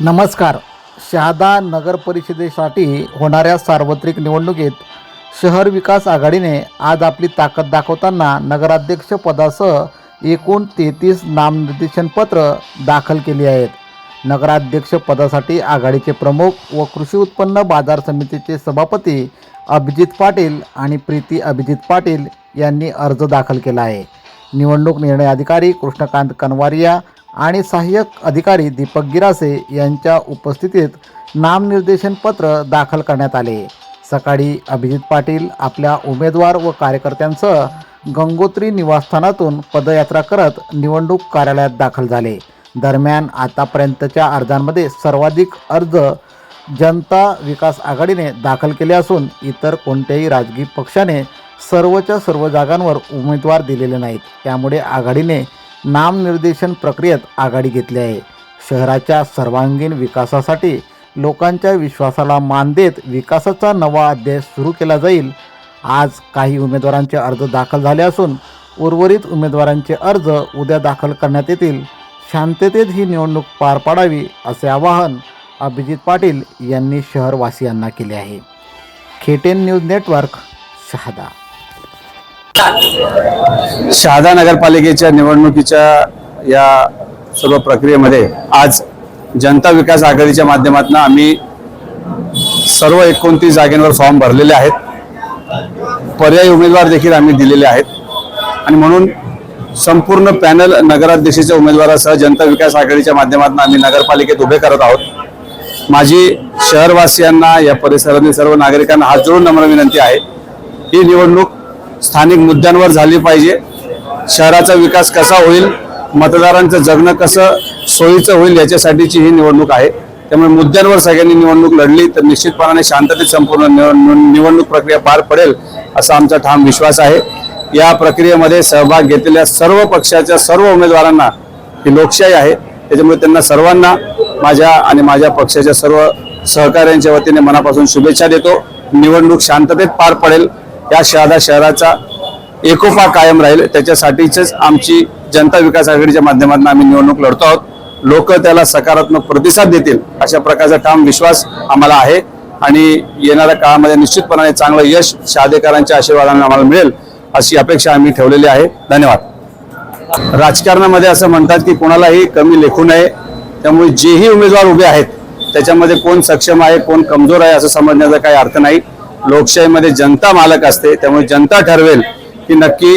नमस्कार. शहादा नगर परिषदेसाठी होणाऱ्या सार्वत्रिक निवडणुकीत शहर विकास आघाडीने आज आपली ताकद दाखवताना नगराध्यक्ष पदासह एकूण तेहतीस नामनिर्देशनपत्र दाखल केली आहेत. नगराध्यक्ष पदासाठी आघाडीचे प्रमुख व कृषी उत्पन्न बाजार समितीचे सभापती अभिजित पाटील आणि प्रीती अभिजित पाटील यांनी अर्ज दाखल केला आहे. निवडणूक निर्णय अधिकारी कृष्णकांत कनवारिया आणि सहाय्यक अधिकारी दीपक गिरासे यांच्या उपस्थितीत नामनिर्देशन पत्र दाखल करण्यात आले. सकाळी अभिजित पाटील आपल्या उमेदवार व कार्यकर्त्यांसह गंगोत्री निवासस्थानातून पदयात्रा करत निवडणूक कार्यालयात दाखल झाले. दरम्यान आतापर्यंतच्या अर्जांमध्ये सर्वाधिक अर्ज जनता विकास आघाडीने दाखल केले असून इतर कोणत्याही राजकीय पक्षाने सर्वच्या सर्व जागांवर उमेदवार दिलेले नाहीत. त्यामुळे आघाडीने नामनिर्देशन प्रक्रियेत आघाडी घेतली आहे. शहराच्या सर्वांगीण विकासासाठी लोकांच्या विश्वासाला मान देत विकासाचा नवा अध्याय सुरू केला जाईल. आज काही उमेदवारांचे अर्ज दाखल झाले असून उर्वरित उमेदवारांचे अर्ज उद्या दाखल करण्यात येतील. शांततेत ही निवडणूक पार पाडावी असे आवाहन अभिजित पाटील यांनी शहरवासियांना केले आहे. Khetan news network Shahada. Shahada नगरपालिकेच्या निवडणुकीच्या या सर्व प्रक्रियेमध्ये आज जनता विकास आघाडीच्या माध्यमातून आम्ही सर्व एकोणतीस जागेंवर फॉर्म भरलेले आहेत. पर्यायी उमेदवार देखील आम्ही दिलेले आहेत. आणि म्हणून संपूर्ण पॅनल नगराध्यक्षाच्या उमेदवारासह जनता विकास आघाडीच्या माध्यमातून आम्ही नगरपालिकेत उभे करत आहोत. माझी शहरवासियांना या परिसरातील सर्व नागरिकांना हात जोडून नम्र विनंती आहे. ही निवडणूक स्थानिक मुद्द्यांवर झाली पाहिजे. शहराचा विकास कसा होईल मतदारांचं जगणं कसं सोयीचं होईल याच्यासाठीची ही निवडणूक आहे. त्यामुळे मुद्द्यांवर सगळ्यांनी निवडणूक लढली तर निश्चितपणाने शांततेत संपूर्ण निवडणूक प्रक्रिया पार पडेल असा आमचा ठाम विश्वास आहे. या प्रक्रियेमध्ये सहभाग घेतलेल्या सर्व पक्षाच्या सर्व उमेदवारांना ही लोकशाही आहे. त्याच्यामुळे त्यांना सर्वांना माझ्या आणि माझ्या पक्षाच्या सर्व सहकाऱ्यांच्या वतीने मनापासून शुभेच्छा देतो. निवडणूक शांततेत पार पडेल. या शहादा शहराचा एकोपा कायम राहील. त्याच्यासाठीच आमची जनता विकास आघाडीच्या माध्यमातून आम्ही निवडणूक लढतो आहोत. लोक त्याला सकारात्मक प्रतिसाद देतील अशा प्रकारचा ठाम विश्वास आम्हाला आहे. आणि येणाऱ्या काळामध्ये निश्चितपणाने चांगलं यश शहादेकरांच्या आशीर्वादाने आम्हाला मिळेल अशी अपेक्षा आम्ही ठेवलेली आहे. धन्यवाद. राजकारणामध्ये असं म्हणतात की कोणालाही कमी लेखू नये. त्यामुळे जेही उमेदवार उभे आहेत त्याच्यामध्ये कोण सक्षम आहे कोण कमजोर आहे असं समजण्याचा काही अर्थ नाही. लोकशाहीमध्ये जनता मालक असते त्यामुळे जनता ठरवेल की नक्की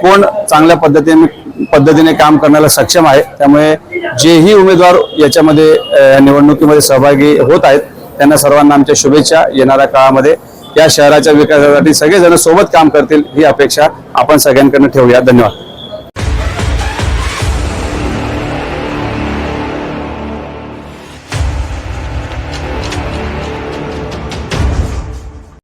कोण चांगल्या पद्धतीने पद्धतीने काम करण्याला सक्षम आहे. त्यामुळे जेही उमेदवार याच्यामध्ये निवडणुकीमध्ये सहभागी होत आहेत त्यांना सर्वांना आमच्या शुभेच्छा येणाऱ्या काळामध्ये. या शहराच्या विकासासाठी सगळेजण सोबत काम करतील ही अपेक्षा आपण सगळ्यांकडनं ठेवूया. धन्यवाद.